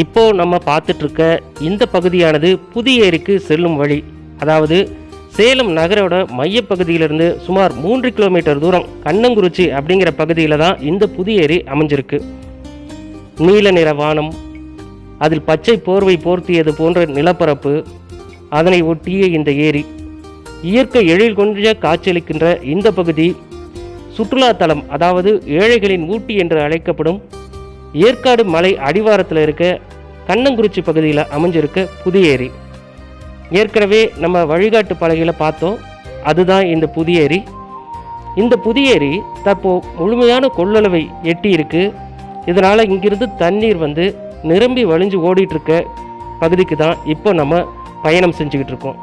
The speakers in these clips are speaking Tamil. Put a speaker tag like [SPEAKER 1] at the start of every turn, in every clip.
[SPEAKER 1] இப்போ நம்ம பார்த்துட்ருக்க இந்த பகுதியானது புதிய ஏரிக்கு செல்லும் வழி. அதாவது சேலம் நகரோட மையப்பகுதியிலிருந்து சுமார் மூன்று கிலோமீட்டர் தூரம் கண்ணங்குறிச்சி அப்படிங்கிற பகுதியில் தான் இந்த புதிய ஏரி அமைஞ்சிருக்கு. நீல நிற வானம் அதில் பச்சை போர்வை போர்த்தியது போன்ற நிலப்பரப்பு அதனை ஒட்டிய இந்த ஏரி. இயற்கை எழில் கொன்ற காட்சியளிக்கின்ற இந்த பகுதி சுற்றுலா தலம் அதாவது ஏழைகளின் ஊட்டி என்று அழைக்கப்படும் ஏற்காடு மலை அடிவாரத்தில் இருக்க கண்ணங்குறிச்சி பகுதியில் அமைஞ்சிருக்க புதிய ஏரி. ஏற்கனவே நம்ம வழிகாட்டு பலகையில் பார்த்தோம். அதுதான் இந்த புதிய ஏரி. இந்த புதிய ஏரி தற்போ முழுமையான கொள்ளளவை எட்டி இருக்கு. இதனால் இங்கிருந்து தண்ணீர் வந்து நிரம்பி வழிஞ்சு ஓடிட்டுருக்க பகுதிக்கு தான் இப்போ நம்ம பயணம் செஞ்சுக்கிட்டு இருக்கோம்.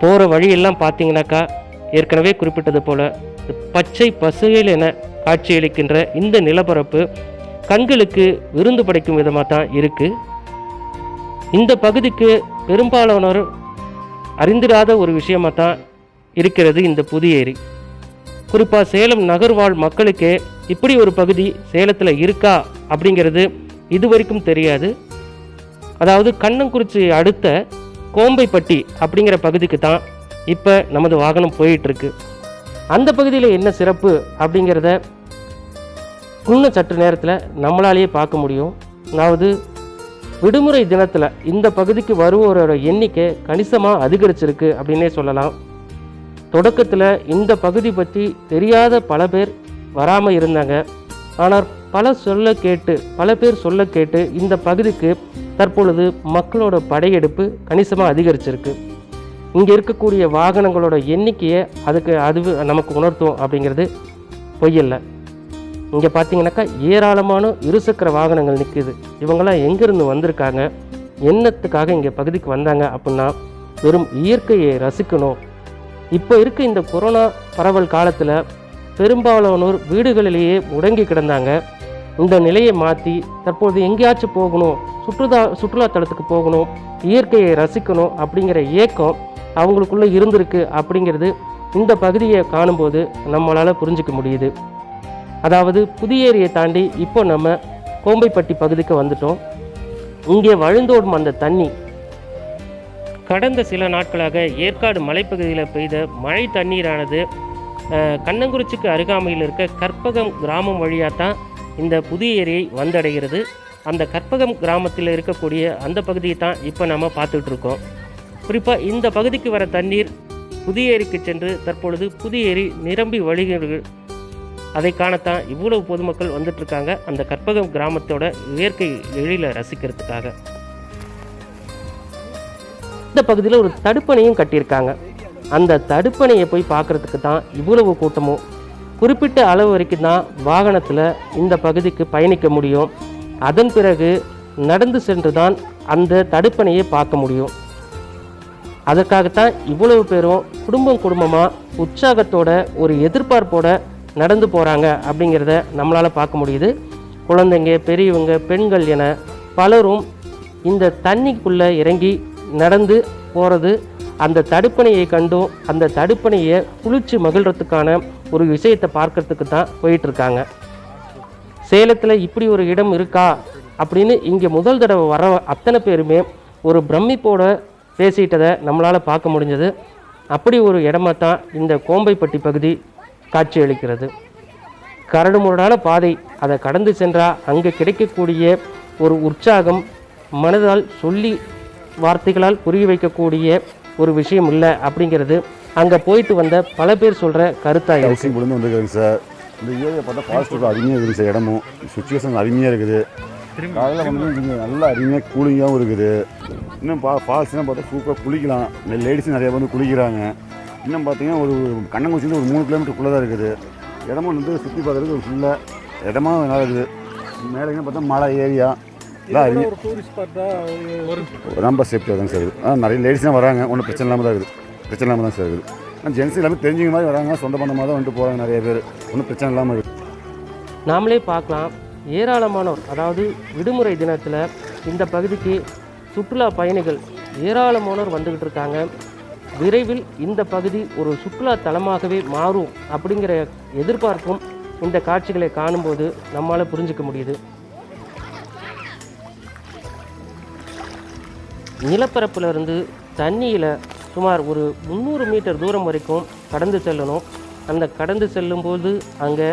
[SPEAKER 1] போகிற வழியெல்லாம் பார்த்தீங்கன்னாக்கா ஏற்கனவே குறிப்பிட்டது போல் பச்சை பசுகையில் என காட்சியளிக்கின்ற இந்த நிலப்பரப்பு கண்களுக்கு விருந்து படைக்கும் விதமாக தான் இருக்குது இந்த பகுதிக்கு பெரும்பாலானோர் அறிந்திராத ஒரு விஷயமாக தான் இருக்கிறது இந்த புதிய ஏரி. குறிப்பாக சேலம் நகர்வாழ் மக்களுக்கே இப்படி ஒரு பகுதி சேலத்தில் இருக்கா அப்படிங்கிறது இதுவரைக்கும் தெரியாது. அதாவது கண்ணங்குறிச்சி அடுத்த கோம்பைப்பட்டி அப்படிங்கிற பகுதிக்கு தான் இப்போ நமது வாகனம் போயிட்டுருக்கு அந்த பகுதியில் என்ன சிறப்பு அப்படிங்கிறத இன்னும் சற்று நேரத்தில் நம்மளாலேயே பார்க்க முடியும். அதாவது விடுமுறை தினத்தில் இந்த பகுதிக்கு வருவோரோட எண்ணிக்கை கணிசமாக அதிகரிச்சிருக்கு அப்படின்னே சொல்லலாம். தொடக்கத்தில் இந்த பகுதி பற்றி தெரியாத பல பேர் வராமல் இருந்தாங்க. ஆனால் பல சொல்ல கேட்டு பல பேர் சொல்ல கேட்டு இந்த பகுதிக்கு தற்பொழுது மக்களோட படையெடுப்பு கணிசமாக அதிகரிச்சிருக்கு. இங்கே இருக்கக்கூடிய வாகனங்களோட எண்ணிக்கையை அதுக்கு அது நமக்கு உணர்த்தும் அப்படிங்கிறது பொய்யல்ல இங்கே பார்த்தீங்கன்னாக்கா ஏராளமான இருசக்கர வாகனங்கள் நிற்கிது இவங்கெல்லாம் எங்கேருந்து வந்திருக்காங்க? என்னத்துக்காக இங்கே பகுதிக்கு வந்தாங்க அப்படின்னா வெறும் இயற்கையை ரசிக்கணும். இப்போ இருக்க இந்த கொரோனா பரவல் காலத்தில் பெரும்பாலானோர் வீடுகளிலேயே முடங்கி கிடந்தாங்க. இந்த நிலையை மாற்றி தற்போது எங்கேயாச்சும் போகணும் சுற்றுலா சுற்றுலா தலத்துக்கு போகணும் இயற்கையை ரசிக்கணும் அப்படிங்கிற ஏக்கம் அவங்களுக்குள்ளே இருந்திருக்கு அப்படிங்கிறது இந்த பகுதியை காணும்போது நம்மளால் புரிஞ்சிக்க முடியுது. அதாவது புதிய ஏரியை தாண்டி இப்போ நம்ம கோம்பைப்பட்டி பகுதிக்கு வந்துட்டோம். இங்கே வழுந்தோடும் அந்த தண்ணி. கடந்த சில நாட்களாக ஏற்காடு மலைப்பகுதியில் பெய்த மழை தண்ணீரானது கண்ணங்குறிச்சிக்கு அருகாமையில் இருக்க கற்பகம் கிராமம் வழியாக தான் இந்த புதிய ஏரியை வந்தடைகிறது. அந்த கற்பகம் கிராமத்தில் இருக்கக்கூடிய அந்த பகுதியை தான் இப்போ நம்ம பார்த்துட்டு இருக்கோம். குறிப்பாக இந்த பகுதிக்கு வர தண்ணீர் புதிய ஏரிக்கு சென்று தற்பொழுது புதிய ஏரி நிரம்பி வழிகிறது. அதை காணத்தான் இவ்வளவு பொதுமக்கள் வந்துட்டுருக்காங்க. அந்த கற்பகம் கிராமத்தோட இயற்கை எழில ரசிக்கிறதுக்காக. இந்த பகுதியில் ஒரு தடுப்பணையும் கட்டியிருக்காங்க. அந்த தடுப்பணையை போய் பார்க்கறதுக்கு தான் இவ்வளவு கூட்டமும். குறிப்பிட்ட அளவு வரைக்கும் தான் வாகனத்தில் இந்த பகுதிக்கு பயணிக்க முடியும். அதன் பிறகு நடந்து சென்று தான் அந்த தடுப்பணையை பார்க்க முடியும். அதற்காகத்தான் இவ்வளவு பேரும் குடும்பம் குடும்பமாக உற்சாகத்தோட ஒரு எதிர்பார்ப்போட நடந்து போகிறாங்க அப்படிங்கிறத நம்மளால் பார்க்க முடியுது. குழந்தைங்க பெரியவங்க பெண்கள் என பலரும் இந்த தண்ணிக்குள்ளே இறங்கி நடந்து போகிறது அந்த தடுப்பணையை கண்டும் அந்த தடுப்பணையை குளிச்சு மகிழ்கிறதுக்கான ஒரு விஷயத்தை பார்க்கறதுக்கு தான் போயிட்டுருக்காங்க. சேலத்தில் இப்படி ஒரு இடம் இருக்கா அப்படின்னு இங்கே முதல் தடவை வர அத்தனை பேருமே ஒரு பிரமிப்போட பேசிட்டதை நம்மளால் பார்க்க முடிஞ்சது. அப்படி ஒரு இடமா தான் இந்த கோம்பைப்பட்டி பகுதி காட்சியளிக்கிறது. கரடுமுரடான பாதை அதை கடந்து சென்றால் அங்கே கிடைக்கக்கூடிய ஒரு உற்சாகம் மனதால் சொல்லி வார்த்தைகளால் புரிய வைக்கக்கூடிய ஒரு விஷயம் இல்லை அப்படிங்கிறது அங்கே போயிட்டு வந்த பல பேர் சொல்கிற கருத்தாக இருக்கு.
[SPEAKER 2] விழுந்து இருந்து சார். இந்த ஏரியா பார்த்தா பாசிட்டிவ் அருமையாக இருக்குது சார் இடமும். சுச்சுவேஷன் அருமையாக இருக்குது. காலையில் வந்து இங்கே நல்லா அருமையாக கூலிங்காகவும் இருக்குது. இன்னும் பா ஃபால்ஸ்லாம் பார்த்தா சூப்பராக குளிக்கலாம். இந்த லேடிஸும் நிறையா வந்து குளிக்கிறாங்க. இன்னும் பார்த்தீங்கன்னா ஒரு கண்ணங்குச்சியில் ஒரு மூணு கிலோமீட்டருக்குள்ளே தான் இருக்குது. இடமும் வந்து சுற்றி பார்க்குறதுக்கு ஒரு ஃபுல்லாக இடமா நல்லா இருக்குது. மேலே பார்த்தா மலை ஏரியா. ரொம்ப சேஃப்டியாக தான் சார் இருக்குது. ஆ நிறைய லேடிஸ்லாம் வராங்க. ஒன்றும் பிரச்சனை இல்லாமல் தான் இருக்குது. பிரச்சனை இல்லாமல் தான் சார் இருக்குது. ஆனால் ஜென்ஸ் எல்லாமே தெரிஞ்சவங்க மாதிரி வராங்க. சொந்த பந்தமாக தான் வந்துட்டு போகிறாங்க நிறைய பேர். ஒன்றும் பிரச்சனை இல்லாமல் இருக்குது.
[SPEAKER 1] நாமளே பார்க்கலாம். ஏராளமானோர் அதாவது விடுமுறை தினத்தில் இந்த பகுதிக்கு சுற்றுலா பயணிகள் ஏராளமானோர் வந்துக்கிட்டு இருக்காங்க. விரைவில் இந்த பகுதி ஒரு சுற்றுலா தலமாகவே மாறும் அப்படிங்கிற எதிர்பார்ப்பும் இந்த காட்சிகளை காணும்போது நம்மால் புரிஞ்சுக்க முடியுது. நிலப்பரப்பிலிருந்து தண்ணியில் சுமார் ஒரு முந்நூறு மீட்டர் தூரம் வரைக்கும் கடந்து செல்லணும். அந்த கடந்து செல்லும்போது அங்கே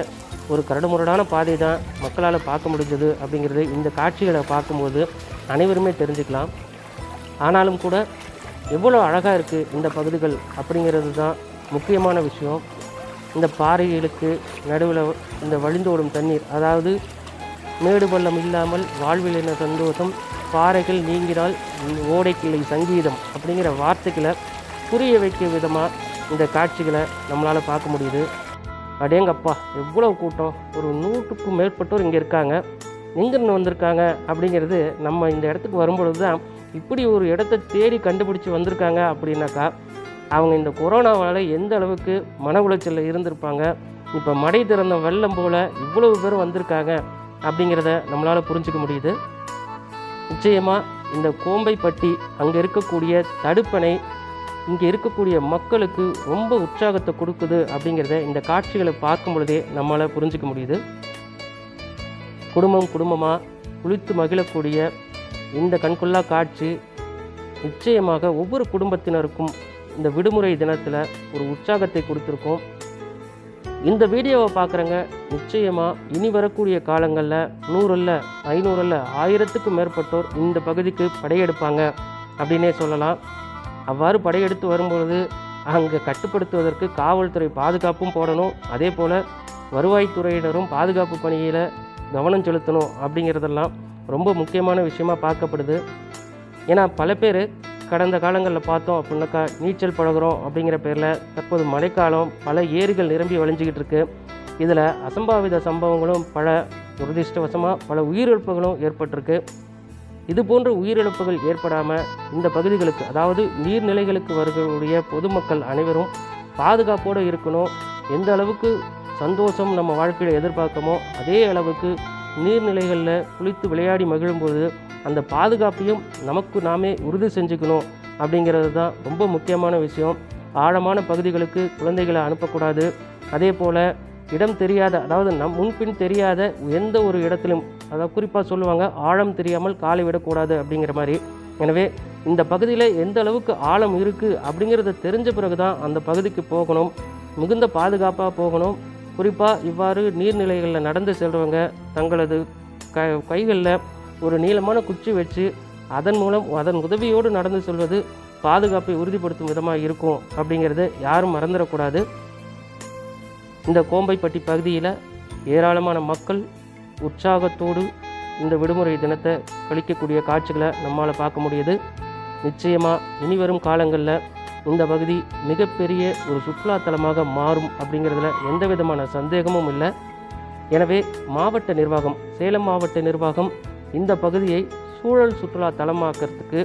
[SPEAKER 1] ஒரு கரடுமுரடான பாதை தான் மக்களால் பார்க்க முடிஞ்சது அப்படிங்கிறது இந்த காட்சிகளை பார்க்கும்போது அனைவருமே தெரிஞ்சுக்கலாம். ஆனாலும் கூட எவ்வளோ அழகாக இருக்குது இந்த பகுதிகள் அப்படிங்கிறது தான் முக்கியமான விஷயம். இந்த பாறைகளுக்கு நடுவில் இந்த வழிந்தோடும் தண்ணீர் அதாவது மேடு பள்ளம் இல்லாமல் வாழ்வில் என்ன சந்தோஷம் பாறைகள் நீங்கினால் ஓடைக்கிளை சங்கீதம் அப்படிங்கிற வார்த்தைகளை புரிய வைக்க விதமாக இந்த காட்சிகளை நம்மளால் பார்க்க முடியுது. அடேங்கப்பா எவ்வளோ கூட்டம். ஒரு நூற்றுக்கும் மேற்பட்டோர் இங்கே இருக்காங்க. எங்கேருந்து வந்திருக்காங்க அப்படிங்கிறது நம்ம இந்த இடத்துக்கு வரும்பொழுது தான் இப்படி ஒரு இடத்த தேடி கண்டுபிடிச்சி வந்திருக்காங்க அப்படின்னாக்கா அவங்க இந்த கொரோனாவால் எந்த அளவுக்கு மன உளைச்சலில் இருந்திருப்பாங்க இப்போ மடை திறந்த வெள்ளம் போல் இவ்வளவு பேர் வந்திருக்காங்க அப்படிங்கிறத நம்மளால் புரிஞ்சுக்க முடியுது. நிச்சயமாக இந்த கோம்பைப்பட்டி அங்கே இருக்கக்கூடிய தடுப்பணை இங்கே இருக்கக்கூடிய மக்களுக்கு ரொம்ப உற்சாகத்தை கொடுக்குது அப்படிங்கிறத இந்த காட்சிகளை பார்க்கும் பொழுதே நம்மளால் புரிஞ்சுக்க முடியுது. குடும்பம் குடும்பமாக குளித்து மகிழக்கூடிய இந்த கண்கொள்ளா காட்சி நிச்சயமாக ஒவ்வொரு குடும்பத்தினருக்கும் இந்த விடுமுறை தினத்தில் ஒரு உற்சாகத்தை கொடுத்துருக்கோம். இந்த வீடியோவை பார்க்குறங்க நிச்சயமாக இனி வரக்கூடிய காலங்களில் நூறல்ல ஐநூறல்ல ஆயிரத்துக்கும் மேற்பட்டோர் இந்த பகுதிக்கு படையெடுப்பாங்க அப்படின்னே சொல்லலாம். அவ்வாறு படையெடுத்து வரும்பொழுது அங்கே கட்டுப்படுத்துவதற்கு காவல்துறை பாதுகாப்பும் போடணும். அதே போல் வருவாய்த்துறையினரும் பாதுகாப்பு பணியில் கவனம் செலுத்தணும் அப்படிங்கிறதெல்லாம் ரொம்ப முக்கியமான விஷயமா பார்க்கப்படுது. ஏன்னா பல பேர் கடந்த காலங்களில் பார்த்தோம் அப்படின்னாக்கா நீச்சல் பழகுறோம் அப்படிங்கிற பேரில் தற்போது மழைக்காலம் பல ஏரிகள் நிரம்பி வழிஞ்சிக்கிட்டு இருக்கு. இதில் அசம்பாவித சம்பவங்களும் பல துரதிருஷ்டவசமாக பல உயிரிழப்புகளும் ஏற்பட்டிருக்கு. இது போன்ற உயிரிழப்புகள் ஏற்படாமல் இந்த பகுதிகளுக்கு அதாவது நீர்நிலைகளுக்கு வரக்கூடிய பொதுமக்கள் அனைவரும் பாதுகாப்போடு இருக்கணும். எந்த அளவுக்கு சந்தோஷம் நம்ம வாழ்க்கையில் எதிர்பார்க்கமோ அதே அளவுக்கு நீர்நிலைகளில் குளித்து விளையாடி மகிழும்போது அந்த பாதுகாப்பையும் நமக்கு நாமே உறுதி செஞ்சுக்கணும் அப்படிங்கிறது தான் ரொம்ப முக்கியமான விஷயம். ஆழமான பகுதிகளுக்கு குழந்தைகளை அனுப்பக்கூடாது. அதே போல் இடம் தெரியாத அதாவது நம் முன்பின் தெரியாத எந்த ஒரு இடத்திலும் அதாவது குறிப்பாக சொல்லுவாங்க ஆழம் தெரியாமல் காலை விடக்கூடாது அப்படிங்கிற மாதிரி. எனவே இந்த பகுதியில் எந்த அளவுக்கு ஆழம் இருக்குது அப்படிங்கிறத தெரிஞ்ச பிறகு தான் அந்த பகுதிக்கு போகணும். மிகுந்த பாதுகாப்பாக போகணும். குறிப்பாக இவ்வாறு நீர்நிலைகளில் நடந்து செல்றவங்க தங்களது க கைகளில் ஒரு நீளமான குச்சி வச்சு அதன் மூலம் அதன் உதவியோடு நடந்து செல்வது பாதுகாப்பை உறுதிப்படுத்தும் விதமாக இருக்கும் அப்படிங்கிறத யாரும் மறந்துடக்கூடாது. இந்த கோம்பைப்பட்டி பகுதியில் ஏராளமான மக்கள் உற்சாகத்தோடு இந்த விடுமுறை தினத்தை கழிக்கக்கூடிய காட்சிகளை நம்மால் பார்க்க முடியுது. நிச்சயமாக இனி வரும் காலங்களில் இந்த பகுதி மிகப்பெரிய ஒரு சுற்றுலாத்தலமாக மாறும் அப்படிங்கிறதுல எந்த விதமான சந்தேகமும் இல்லை. எனவே மாவட்ட நிர்வாகம் சேலம் மாவட்ட நிர்வாகம் இந்த பகுதியை சூழல் சுற்றுலா தலமாக்கிறதுக்கு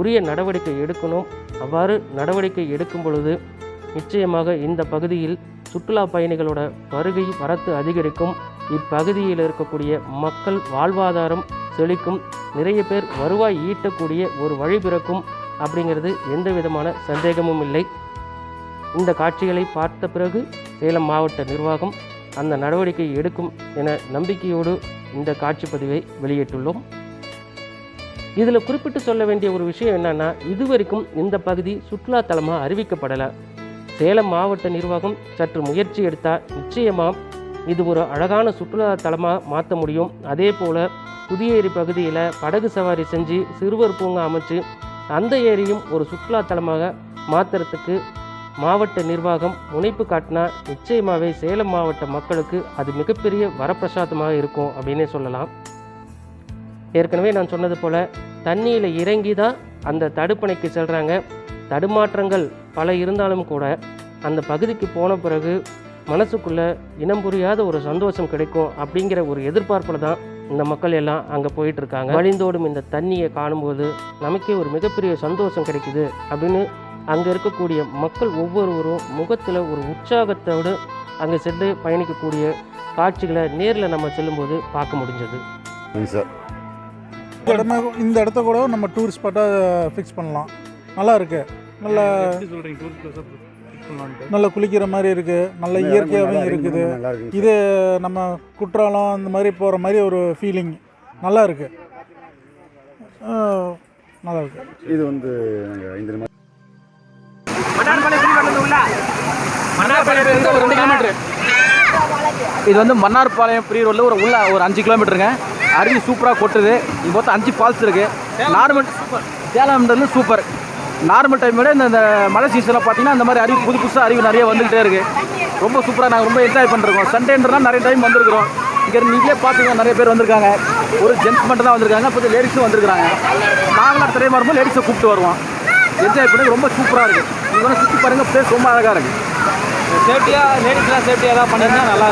[SPEAKER 1] உரிய நடவடிக்கை எடுக்கணும். அவ்வாறு நடவடிக்கை எடுக்கும் பொழுது நிச்சயமாக இந்த பகுதியில் சுற்றுலா பயணிகளோட வருகை வரத்து அதிகரிக்கும். இப்பகுதியில் இருக்கக்கூடிய மக்கள் வாழ்வாதாரம் செழிக்கும். நிறைய பேர் வருவாய் ஈட்டக்கூடிய ஒரு வழி பிறக்கும். அப்படிங்கிறது எந்த விதமான சந்தேகமும் இல்லை. இந்த காட்சிகளை பார்த்த பிறகு சேலம் மாவட்ட நிர்வாகம் அந்த நடவடிக்கை எடுக்கும் என நம்பிக்கையோடு இந்த காட்சி பதிவை வெளியிட்டுள்ளோம். இதில் குறிப்பிட்டு சொல்ல வேண்டிய ஒரு விஷயம் என்னன்னா இதுவரைக்கும் இந்த பகுதி சுற்றுலா தலமாக அறிவிக்கப்படலை. சேலம் மாவட்ட நிர்வாகம் சற்று முயற்சி எடுத்தால் நிச்சயமாக இது ஒரு அழகான சுற்றுலா தலமாக மாற்ற முடியும். அதே போல் புதிய ஏரி பகுதியில் படகு சவாரி செஞ்சு சிறுவர் பூங்கா அமைச்சு அந்த ஏரியும் ஒரு சுற்றுலாத்தலமாக மாற்றுறதுக்கு மாவட்ட நிர்வாகம் முனைப்பு காட்டினா நிச்சயமாகவே சேலம் மாவட்ட மக்களுக்கு அது மிகப்பெரிய வரப்பிரசாதமாக இருக்கும் அப்படின்னே சொல்லலாம். ஏற்கனவே நான் சொன்னது போல் தண்ணியில் இறங்கி தான் அந்த தடுப்பணைக்கு செல்கிறாங்க தடுமாற்றங்கள் பல இருந்தாலும் கூட அந்த பகுதிக்கு போன பிறகு மனசுக்குள்ளே இனம் புரியாத ஒரு சந்தோஷம் கிடைக்கும் அப்படிங்கிற ஒரு எதிர்பார்ப்பில் தான் இந்த மக்கள் எல்லாம் அங்கே போயிட்டு இருக்காங்க வழிந்தோடும் இந்த தண்ணியை காணும்போது நமக்கே ஒரு மிகப்பெரிய சந்தோஷம் கிடைக்குது அப்படின்னு அங்கே இருக்கக்கூடிய மக்கள் ஒவ்வொருவரும் முகத்தில் ஒரு உற்சாகத்தோடு அங்கே சென்று பயணிக்கக்கூடிய காட்சிகளை நேரில் நம்ம செல்லும்போது பார்க்க முடிஞ்சது.
[SPEAKER 2] சார்.
[SPEAKER 3] இந்த இடமே இந்த இடத்த கூட நம்ம டூரிஸ்ட் ஸ்பாட்டாக ஃபிக்ஸ் பண்ணலாம். நல்லா இருக்கு. நல்ல
[SPEAKER 4] எப்படி
[SPEAKER 3] நல்ல குளிக்கிற மாதிரி இருக்கு. நல்ல இயற்கையாகவும் இருக்குது. இது நம்ம குற்றாலம் அந்த மாதிரி போகிற மாதிரி ஒரு ஃபீலிங் நல்லா இருக்கு. நல்லா இருக்கு.
[SPEAKER 2] இது வந்து ஐந்து
[SPEAKER 5] மன்னார்பாளையத்துலேருந்து ஒரு ரெண்டு கிலோமீட்டர் இது வந்து மன்னார்பாளையம் ஃப்ரீ ரோடில் ஒரு உள்ள ஒரு அஞ்சு கிலோமீட்டருங்க அருவி சூப்பராக கொட்டுது. இது மொத்தம் அஞ்சு ஃபால்ஸ் இருக்குது நார்மல் சேலம்ன்றது சூப்பர் நார்மல் டைம் விட இந்த மழை சீசனில் பார்த்தீங்கன்னா இந்த மாதிரி அருவி புது புதுசாக அருவி நிறைய வந்துகிட்டே இருக்குது ரொம்ப சூப்பராக நாங்கள் ரொம்ப என்ஜாய் பண்ணிருக்கோம் சண்டேன்றதுலாம் நிறைய டைம் வந்திருக்கிறோம். இங்கே நீங்களே பார்த்தீங்க நிறைய பேர் வந்திருக்காங்க. ஒரு ஜென்ஸ் மட்டும் தான் வந்திருக்காங்க. இப்போ லேடிஸும் வந்திருக்காங்க நாங்களாக அடுத்த வரும்போது லேடிஸை கூப்பிட்டு வருவோம். என்ஜாய் பண்ணி ரொம்ப சூப்பராக இருக்குது இங்கே சுற்றி பாருங்கள் பிளேஸ் ரொம்ப அழகாக இருக்குது சேஃப்டியாக லேடிஸ்லாம் சேஃப்டியாக தான் பண்ணியிருந்தா நல்லா